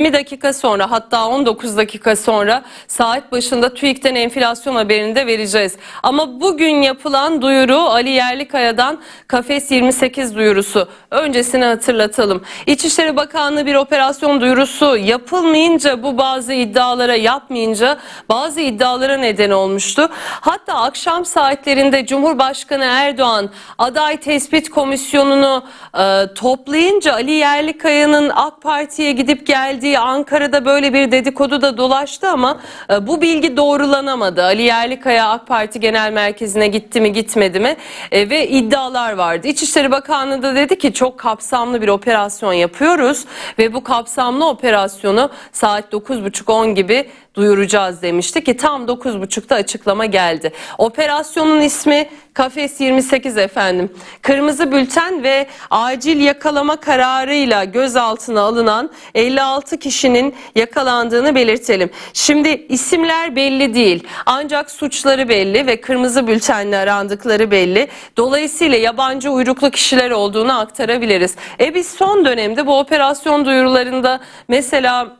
20 dakika sonra hatta 19 dakika sonra saat başında TÜİK'ten enflasyon haberini de vereceğiz. Ama bugün yapılan duyuru Ali Yerlikaya'dan Kafes 28 duyurusu. Öncesini hatırlatalım. İçişleri Bakanlığı bir operasyon duyurusu yapılmayınca bu bazı iddialara yapmayınca bazı iddialara neden olmuştu. Hatta akşam saatlerinde Cumhurbaşkanı Erdoğan aday tespit komisyonunu e, toplayınca Ali Yerlikaya'nın AK Parti'ye gidip geldiği Ankara'da böyle bir dedikodu da dolaştı ama e, bu bilgi doğrulanamadı. Ali Yerlikaya AK Parti Genel Merkezi'ne gitti mi gitmedi mi E, ve iddialar vardı. İçişleri Bakanlığı da dedi ki çok kapsamlı bir operasyon yapıyoruz ve bu kapsamlı operasyonu saat 9.30-10 gibi duyuracağız demişti ki tam 9.30'da açıklama geldi. Operasyonun ismi Kafes 28 efendim. Kırmızı bülten ve acil yakalama kararıyla gözaltına alınan 56 kişinin yakalandığını belirtelim. Şimdi isimler belli değil ancak suçları belli ve kırmızı bültenle arandıkları belli. Dolayısıyla yabancı uyruklu kişiler olduğunu aktarabiliriz. E biz son dönemde bu operasyon duyurularında mesela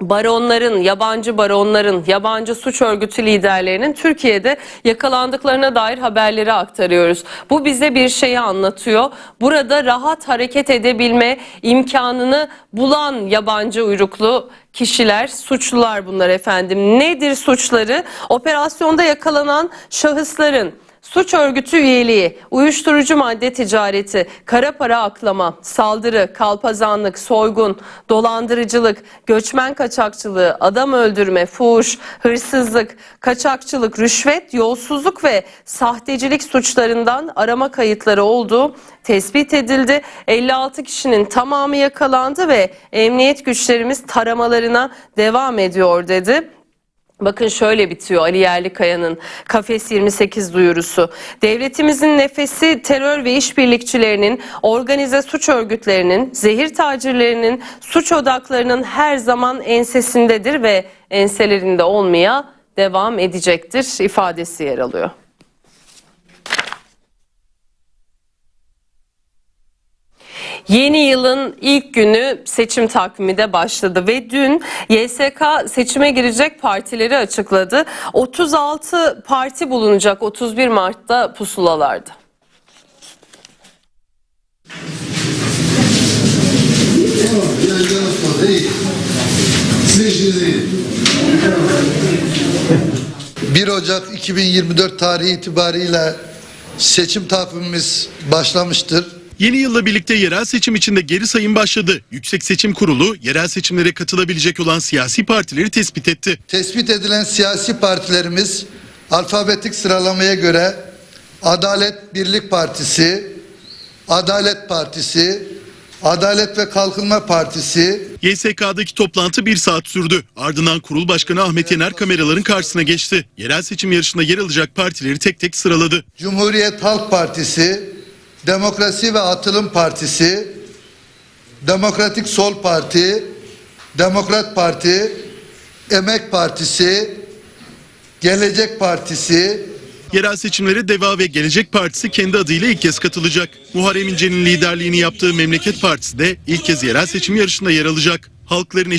baronların, yabancı baronların, yabancı suç örgütü liderlerinin Türkiye'de yakalandıklarına dair haberleri aktarıyoruz. Bu bize bir şeyi anlatıyor. Burada rahat hareket edebilme imkanını bulan yabancı uyruklu kişiler, suçlular bunlar efendim. Nedir suçları? Operasyonda yakalanan şahısların Suç örgütü üyeliği, uyuşturucu madde ticareti, kara para aklama, saldırı, kalpazanlık, soygun, dolandırıcılık, göçmen kaçakçılığı, adam öldürme, fuhuş, hırsızlık, kaçakçılık, rüşvet, yolsuzluk ve sahtecilik suçlarından arama kayıtları olduğu tespit edildi. 56 kişinin tamamı yakalandı ve emniyet güçlerimiz taramalarına devam ediyor dedi. Bakın şöyle bitiyor Ali Yerlikaya'nın Kafes 28 duyurusu. Devletimizin nefesi terör ve işbirlikçilerinin, organize suç örgütlerinin, zehir tacirlerinin, suç odaklarının her zaman ensesindedir ve enselerinde olmaya devam edecektir ifadesi yer alıyor. Yeni yılın ilk günü seçim takvimi de başladı ve dün YSK seçime girecek partileri açıkladı. 36 parti bulunacak 31 Mart'ta pusulalarda. Yeniden Osman, iyi. Sizin işiniz iyi. 1 Ocak 2024 tarihi itibariyle seçim takvimimiz başlamıştır. Yeni yılla birlikte yerel seçim içinde geri sayım başladı. Yüksek Seçim Kurulu yerel seçimlere katılabilecek olan siyasi partileri tespit etti. Tespit edilen siyasi partilerimiz alfabetik sıralamaya göre Adalet Birlik Partisi, Adalet Partisi, Adalet ve Kalkınma Partisi, YSK'daki toplantı bir saat sürdü. Ardından kurul başkanı Ahmet Yener kameraların karşısına geçti. Yerel seçim yarışında yer alacak partileri tek tek sıraladı. Cumhuriyet Halk Partisi, Demokrasi ve Atılım Partisi, Demokratik Sol Parti, Demokrat Parti, Emek Partisi, Gelecek Partisi, Yerel seçimlere Deva ve Gelecek Partisi kendi adıyla ilk kez katılacak. Muharrem İnce'nin liderliğini yaptığı Memleket Partisi de ilk kez yerel seçim yarışında yer alacak. Halkların Eşitliği